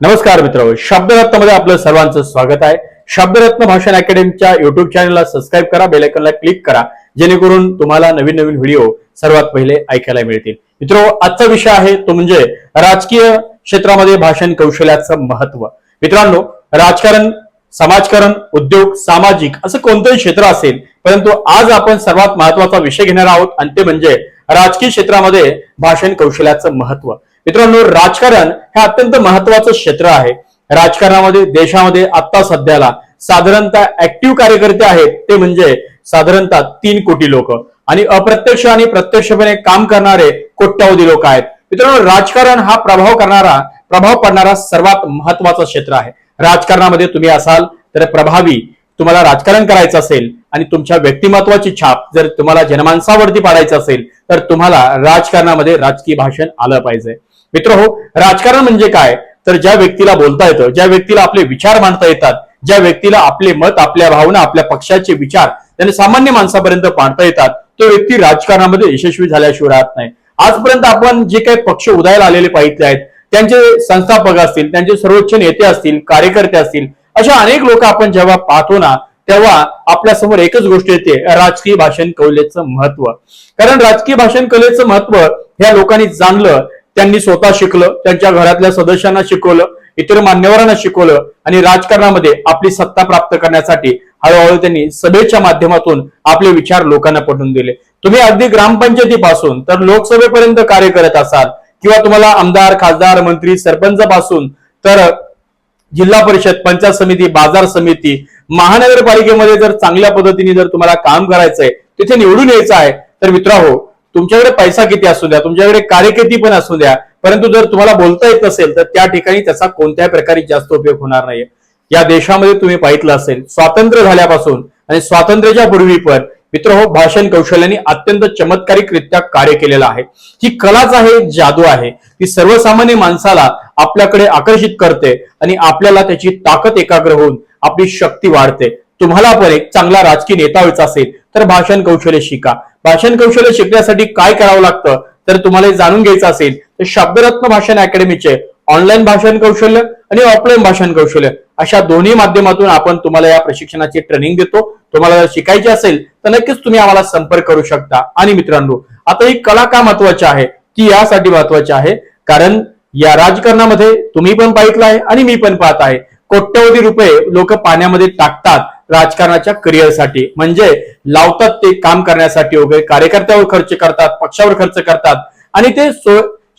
नमस्कार मित्र शब्दरत्नमध्ये आपलं सर्वांचं स्वागत आहे. शब्दरत्न भाषण अकॅडमीच्या युट्यूब चॅनलला सबस्क्राईब करा बेलायकनला क्लिक करा जेणेकरून तुम्हाला नवीन नवीन व्हिडिओ सर्वात पहिले ऐकायला मिळतील. मित्र आजचा विषय आहे तो म्हणजे राजकीय क्षेत्रामध्ये भाषण कौशल्याचं महत्त्व मित्रांनो राजकारण समाजकारण उद्योग सामाजिक असं कोणतंही क्षेत्र असेल परंतु आज आपण सर्वात महत्त्वाचा विषय घेणार आहोत आणि ते म्हणजे राजकीय क्षेत्रामध्ये भाषण कौशल्याचं महत्त्व मित्रांनो राजकारण हे अत्यंत महत्वाचं क्षेत्र आहे. राजकारणामध्ये देशामध्ये आता सध्याला साधारणतः ऍक्टिव्ह कार्यकर्ते आहेत ते म्हणजे साधारणतः तीन कोटी लोक. आणि अप्रत्यक्ष आणि प्रत्यक्षपणे काम करणारे कोट्यावधी लोक आहेत. मित्रांनो राजकारण हा प्रभाव करणारा प्रभाव पडणारा सर्वात महत्वाचं क्षेत्र आहे. राजकारणामध्ये तुम्ही असाल तर प्रभावी तुम्हाला राजकारण करायचं असेल आणि तुमच्या व्यक्तिमत्वाची छाप जर तुम्हाला जनमानसावरती पाडायचं असेल तर तुम्हाला राजकारणामध्ये राजकीय भाषण आलं पाहिजे. मित्र हो राजकारण म्हणजे काय? तर ज्या व्यक्तीला बोलता येतं ज्या व्यक्तीला आपले विचार मांडता येतात ज्या व्यक्तीला आपले मत आपल्या भावना आपल्या पक्षाचे विचार त्यांना सामान्य माणसापर्यंत मांडता येतात तो व्यक्ती राजकारणामध्ये यशस्वी झाल्याशिवाय राहत नाही. आजपर्यंत आपण जे काही पक्ष उदयाला आलेले पाहिजे आहेत त्यांचे संस्थापक असतील त्यांचे सर्वोच्च नेते असतील कार्यकर्ते असतील अशा अनेक लोक आपण जेव्हा पाहतो ना तेव्हा आपल्यासमोर एकच गोष्ट येते राजकीय भाषण कौलेचं महत्त्व. कारण राजकीय भाषण कलेचं महत्त्व ह्या लोकांनी जाणलं त्यांनी स्वतः शिकलं त्यांच्या घरातल्या सदस्यांना शिकवलं इतर मान्यवरांना शिकवलं आणि राजकारणामध्ये आपली सत्ता प्राप्त करण्यासाठी हळूहळू त्यांनी सभेच्या माध्यमातून आपले विचार लोकांना पटवून दिले. तुम्ही अगदी ग्रामपंचायतीपासून तर लोकसभेपर्यंत कार्य करत असाल किंवा तुम्हाला आमदार खासदार मंत्री सरपंचापासून तर जिल्हा परिषद पंचायत समिती बाजार समिती महानगरपालिकेमध्ये जर चांगल्या पद्धतीने जर तुम्हाला काम करायचंय तिथे निवडून यायचं आहे तर मित्र तुमच्याकडे पैसा किती असू द्या तुमच्याकडे कार्य किती पण असू द्या परंतु जर तुम्हाला बोलता येत नसेल तर त्या ठिकाणी त्याचा कोणत्याही प्रकारे जास्त उपयोग होणार नाही या देशामध्ये तुम्ही पाहितलं असेल स्वातंत्र्य झाल्यापासून आणि स्वातंत्र्याच्या पूर्वी पण मित्र हो भाषण कौशल्याने अत्यंत चमत्कारिकरित्या कार्य केलेलं आहे. ही कलाच आहे जादू आहे. ती सर्वसामान्य माणसाला आपल्याकडे आकर्षित करते आणि आपल्याला त्याची ताकद एकाग्र होऊन आपली शक्ती वाढते. तुम्हाला पण एक चांगला राजकीय नेता व्हायचा असेल तर भाषण कौशल्य शिका. भाषण कौशल्य शिकण्यासाठी काय करावं लागतं? तर तुम्हाला हे जाणून घ्यायचं असेल तर शब्दरत्न भाषण अकॅडमीचे ऑनलाईन भाषण कौशल्य आणि ऑफलाईन भाषण कौशल्य. अशा दोन्ही माध्यमातून आपण तुम्हाला या प्रशिक्षणाची ट्रेनिंग देतो. तुम्हाला जर शिकायची असेल तर नक्कीच तुम्ही आम्हाला संपर्क करू शकता. आणि मित्रांनो आता ही कला का महत्वाची आहे? ती यासाठी महत्वाची आहे कारण या राजकारणामध्ये तुम्ही पण पाहितलं आहे आणि मी पण पाहत आहे. कोट्यवधी रुपये लोक पाण्यामध्ये टाकतात. राजकारणाच्या करिअरसाठी म्हणजे लावतात ते काम करण्यासाठी वगैरे कार्यकर्त्यावर खर्च करतात पक्षावर खर्च करतात. आणि ते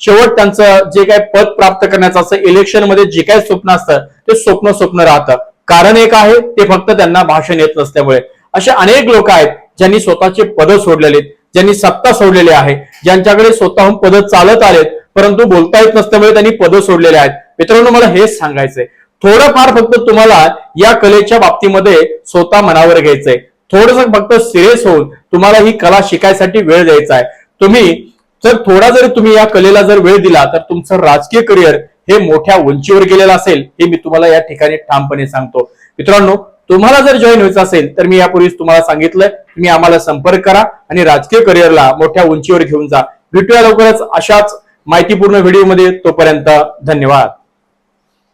शेवट त्यांचं जे काय पद प्राप्त करण्याचं असं इलेक्शनमध्ये जे काय स्वप्न असतं ते स्वप्न स्वप्न राहतं. कारण एक आहे ते फक्त त्यांना भाषण येत नसल्यामुळे. असे अनेक लोक आहेत ज्यांनी स्वतःचे पद सोडलेले आहेत, ज्यांनी सत्ता सोडलेली आहे ज्यांच्याकडे स्वतःहून पद चालत आलेत परंतु बोलता येत नसल्यामुळे त्यांनी पद सोडलेले आहेत. मित्रांनो मला हेच सांगायचंय. थोडंफार फक्त तुम्हाला या कलेच्या बाबतीमध्ये स्वतः मनावर घ्यायचंय. थोडस फक्त सिरियस होऊन तुम्हाला ही कला शिकायसाठी वेळ द्यायचा आहे. तुम्ही जर थोडा जर तुम्ही या कलेला जर वेळ दिला तर तुमचं राजकीय करिअर हे मोठ्या उंचीवर गेलेलं असेल हे मी तुम्हाला या ठिकाणी ठामपणे सांगतो. मित्रांनो तुम्हाला जर जॉईन व्हायचं असेल तर मी यापूर्वीच तुम्हाला सांगितलंय तुम्ही आम्हाला संपर्क करा आणि राजकीय करिअरला मोठ्या उंचीवर घेऊन जा. भेटूया लवकरच अशाच माहितीपूर्ण व्हिडिओमध्ये. तोपर्यंत धन्यवाद.